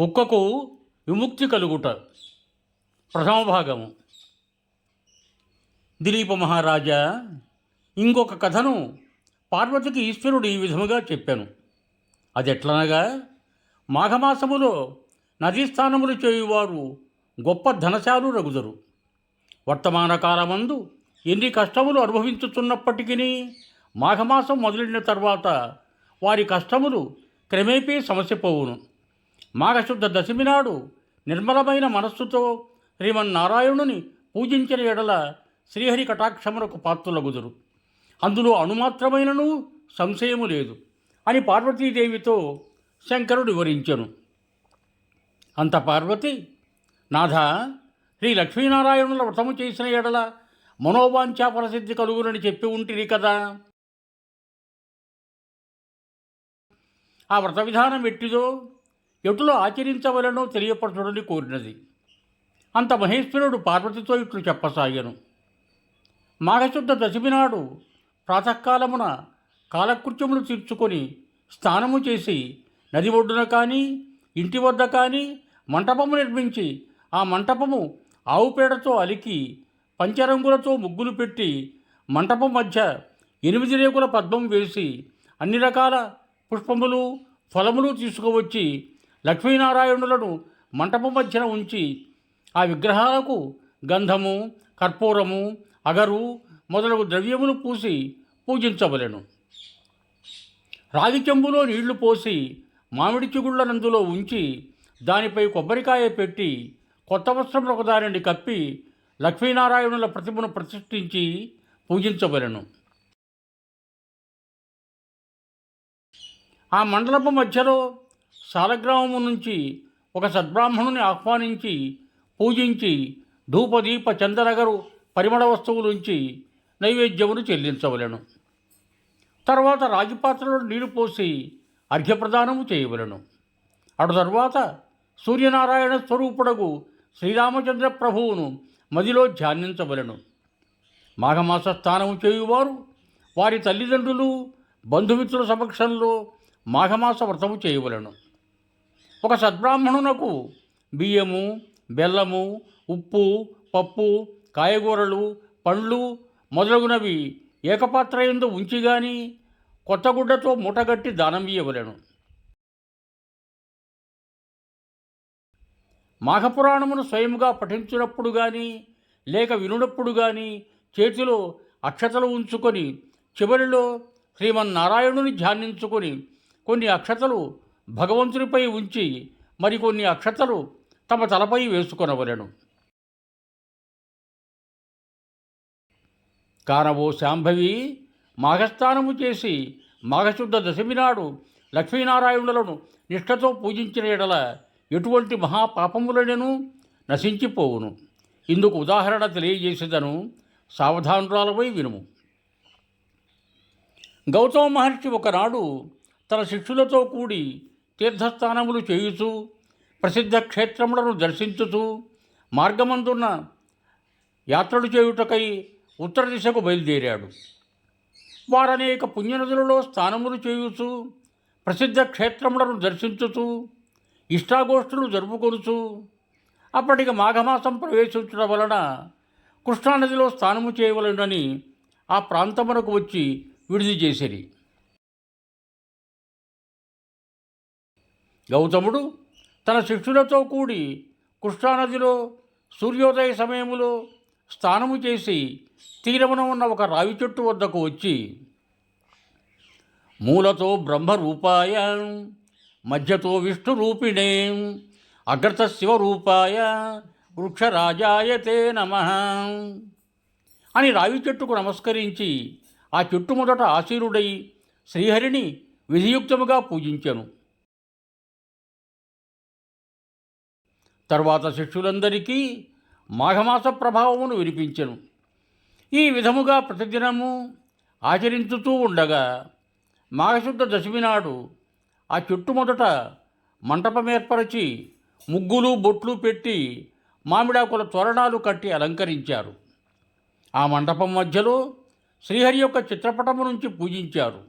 కుక్కకు విముక్తి కలుగుట ప్రథమ భాగము దిలీప మహారాజా ఇంకొక కథను పార్వతికి ఈశ్వరుడు ఈ విధముగా చెప్పాను. అది ఎట్లనగా మాఘమాసములో నదీ స్థానములు చేయువారు గొప్ప ధనశాలు రగుదరు వర్తమాన కాలమందు ఎన్ని కష్టములు అనుభవించుతున్నప్పటికీ మాఘమాసం మొదలైన తర్వాత వారి కష్టములు క్రమేపీ సమస్యపోవును మాఘశుద్ధ దశమి నాడు నిర్మలమైన మనస్సుతో శ్రీమన్నారాయణుని పూజించిన ఎడల శ్రీహరి కటాక్షములకు పాత్రులగుదురు. అందులో అణుమాత్రమైనను సంశయము లేదు అని పార్వతీదేవితో శంకరుడు వివరించెను. అంత పార్వతి నాథ శ్రీ లక్ష్మీనారాయణుల వ్రతము చేసిన ఎడల మనోవాంఛా ప్రసిద్ధి కలుగునని చెప్పి ఉంటిరి కదా. ఆ వ్రత విధానం ఎట్టిదో ఎటులో ఆచరించవలనో తెలియపరచడని కోరినది. అంత మహేశ్వరుడు పార్వతితో ఇట్లు చెప్పసాగాను. మాఘశుద్ధ దశమి నాడు ప్రాతకాలమున కాలకృత్యములు తీర్చుకొని స్నానము చేసి నది ఒడ్డున కానీ ఇంటి వద్ద కానీ మంటపము నిర్మించి ఆ మంటపము ఆవు పేడతో అలికి పంచరంగులతో ముగ్గులు పెట్టి మంటపం మధ్య ఎనిమిది రేకుల పద్మం వేసి అన్ని రకాల పుష్పములు ఫలములు తీసుకువచ్చి లక్ష్మీనారాయణులను మంటపం మధ్యన ఉంచి ఆ విగ్రహాలకు గంధము కర్పూరము అగరు మొదలగు ద్రవ్యములు పూసి పూజించవలెను. రాగి చెంబులో నీళ్ళు పోసి మామిడి చిగుళ్ళ నందులో ఉంచి దానిపై కొబ్బరికాయ పెట్టి కొత్త వస్త్రం ఒకదానిని కప్పి లక్ష్మీనారాయణుల ప్రతిమను ప్రతిష్ఠించి పూజించవలను. ఆ మండలపు మధ్యలో శాలగ్రామము నుంచి ఒక సద్బ్రాహ్మణుని ఆహ్వానించి పూజించి ధూపదీప చందనగరు పరిమళ వస్తువులుంచి నైవేద్యమును చెల్లించవలెను. తర్వాత రాగిపాత్రలో నీరు పోసి అర్ఘ్యప్రదానము చేయవలెను. అటు తర్వాత సూర్యనారాయణ స్వరూపుడగు శ్రీరామచంద్ర ప్రభువును మదిలో ధ్యానించవలను. మాఘమాస స్థానము చేయువారు వారి తల్లిదండ్రులు బంధుమిత్రుల సమక్షంలో మాఘమాస వ్రతము చేయవలను. ఒక సద్బ్రాహ్మణునకు బియ్యము బెల్లము ఉప్పు పప్పు కాయగూరలు పండ్లు మొదలగునవి ఏకపాత్ర ఎందు ఉంచి గాని కొత్త గుడ్డతో మూటగట్టి దానం ఇవ్వలేను మాఘపురాణమును స్వయముగా పఠించినప్పుడు కానీ లేక వినునప్పుడు కానీ చేతిలో అక్షతలు ఉంచుకొని చివరిలో శ్రీమన్నారాయణుని ధ్యానించుకొని కొన్ని అక్షతలు భగవంతునిపై ఉంచి మరికొన్ని అక్షతలు తమ తలపై వేసుకొనవలెను. కానవో శాంభవి మాఘస్థానము చేసి మాఘశుద్ధ దశమి నాడు లక్ష్మీనారాయణులను నిష్ఠతో పూజించిన ఎడల ఎటువంటి మహాపాపములనను నశించిపోవును. ఇందుకు ఉదాహరణ తెలియజేసేదను సావధానురాలపై వినుము. గౌతమ మహర్షి ఒకనాడు తన శిష్యులతో కూడి తీర్థస్థానములు చేయుచు ప్రసిద్ధ క్షేత్రములను దర్శించుచు మార్గమందున్న యాత్రలు చేయుటకై ఉత్తర దిశకు బయలుదేరాడు. వారనేక పుణ్యనదులలో స్నానములు చేయుచు ప్రసిద్ధ క్షేత్రములను దర్శించుచు ఇష్టాగోష్ఠులు జరుపుకొనుచు అప్పటికి మాఘమాసం ప్రవేశించడం వలన కృష్ణానదిలో స్నానము చేయవలనని ఆ ప్రాంతమునకు వచ్చి విడిది చేసిరి. గౌతముడు తన శిష్యులతో కూడి కృష్ణానదిలో సూర్యోదయ సమయములో స్నానము చేసి తీరమున ఉన్న ఒక రావి చెట్టు వద్దకు వచ్చి మూలతో బ్రహ్మరూపాయ మధ్యతో విష్ణు రూపిణే అగ్రత శివరూపాయ వృక్షరాజాయతే నమ అని రావి చెట్టుకు నమస్కరించి ఆ చెట్టు మొదట ఆశీనుడై శ్రీహరిని విధియుక్తముగా పూజించెను. తర్వాత శిష్యులందరికీ మాఘమాస ప్రభావమును వినిపించెను. ఈ విధముగా ప్రతిదినము ఆచరించుతూ ఉండగా మాఘశుద్ధ దశమి నాడు ఆ చుట్టుమొదట మంటపం ఏర్పరచి ముగ్గులు బొట్లు పెట్టి మామిడాకుల తోరణాలు కట్టి అలంకరించారు. ఆ మంటపం మధ్యలో శ్రీహరి యొక్క చిత్రపటము నుంచి పూజించారు.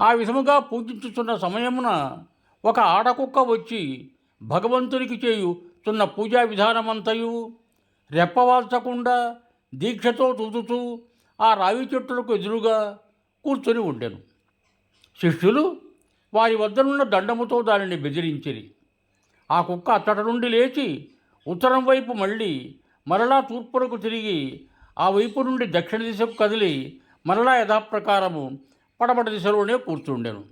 ఆ విధముగా పూజించుతున్న సమయమున ఒక ఆడకుక్క వచ్చి భగవంతునికి చేయుచున్న పూజా విధానమంతయు. రెప్పవాల్చకుండా దీక్షతో తూతుతూ ఆ రావి చెట్టులకు ఎదురుగా కూర్చొని ఉండెను. శిష్యులు వారి వద్దనున్న దండముతో దానిని బెదిరించిరి. ఆ కుక్క అత్తట నుండి లేచి ఉత్తరం వైపు మళ్ళీ మరలా తూర్పునకు తిరిగి ఆ వైపు నుండి దక్షిణ దిశకు కదిలి మరలా యథాప్రకారము పడమట దిశలోనే కూర్చుండెను.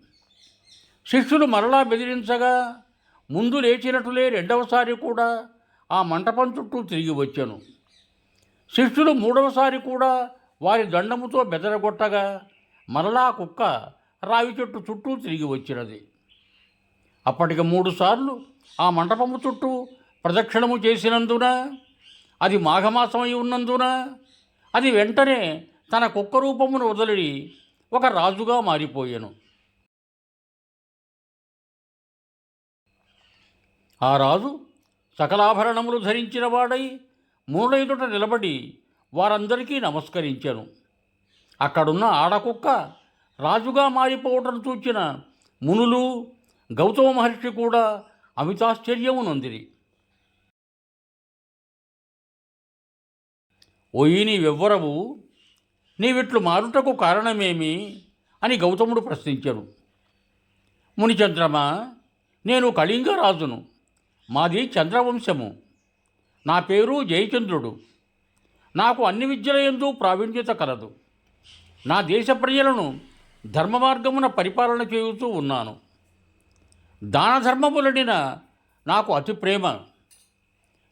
శిష్యులు మరలా బెదిరించగా ముందు లేచినట్టులే రెండవసారి కూడా ఆ మంటపం చుట్టూ తిరిగి వచ్చాను. శిష్యులు మూడవసారి కూడా వారి దండముతో బెదరగొట్టగా మరలా కుక్క రావి చెట్టు చుట్టూ తిరిగి వచ్చినది. అప్పటికి మూడుసార్లు ఆ మంటపము చుట్టూ ప్రదక్షిణము చేసినందున అది మాఘమాసమై ఉన్నందున అది వెంటనే తన కుక్క రూపమును వదిలి ఒక రాజుగా మారిపోయాను. ఆ రాజు సకలాభరణములు ధరించిన వాడై మూడైదుట నిలబడి వారందరికీ నమస్కరించాను. అక్కడున్న ఆడకుక్క రాజుగా మారిపోవటం చూచిన మునులు గౌతమ మహర్షి కూడా అమితాశ్చర్యము నొందిరి ఓయి నీవెవ్వరవు నీవిట్లు మారుటకు కారణమేమి? అని గౌతముడు ప్రశ్నించారు మునిచంద్రమా నేను కళింగ రాజును మాది చంద్రవంశము. నా పేరు జయచంద్రుడు. నాకు అన్ని విద్యలయందు ప్రావీణ్యత కలదు. నా దేశ ప్రజలను ధర్మ మార్గమున పరిపాలన చేయుతూ ఉన్నాను. దాన ధర్మములడిన నాకు అతి ప్రేమ.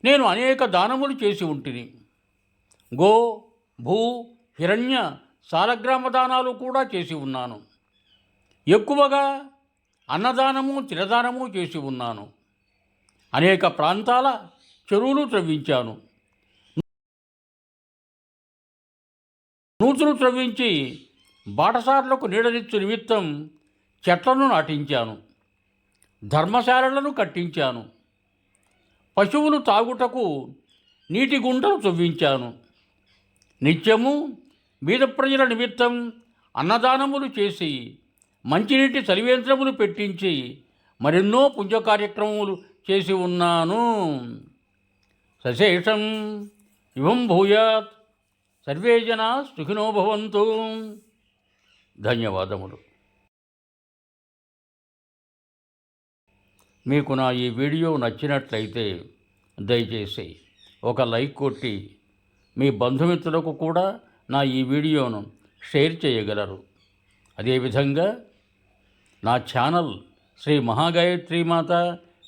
నేను అనేక దానములు చేసి ఉంటిని. గో భూ హిరణ్య సాలగ్రామ దానాలు కూడా చేసి ఉన్నాను. ఎక్కువగా అన్నదానము తినదానము చేసి ఉన్నాను. అనేక ప్రాంతాల చెరువులు త్రవ్వించాను. నూతులు త్రవ్వించి బాటసారులకు నీడనిచ్చు నిమిత్తం చెట్లను నాటించాను. ధర్మశాలలను కట్టించాను. పశువులు తాగుటకు నీటి గుంటలు త్రవ్వించాను. నిత్యము బీద ప్రజల నిమిత్తం అన్నదానములు చేసి మంచినీటి చలివేంద్రములు పెట్టించి మరెన్నో పుణ్య కార్యక్రమములు చేసి ఉన్నాను. సశేషం ఇవం భూయాత్. సర్వే జనా సుఖినో భవంతు. ధన్యవాదములు. మీకు నా ఈ వీడియో నచ్చినట్లయితే దయచేసి ఒక లైక్ కొట్టి మీ బంధుమిత్రులకు కూడా నా ఈ వీడియోను షేర్ చేయగలరు. అదేవిధంగా నా ఛానల్ శ్రీ మహాగాయత్రి మాత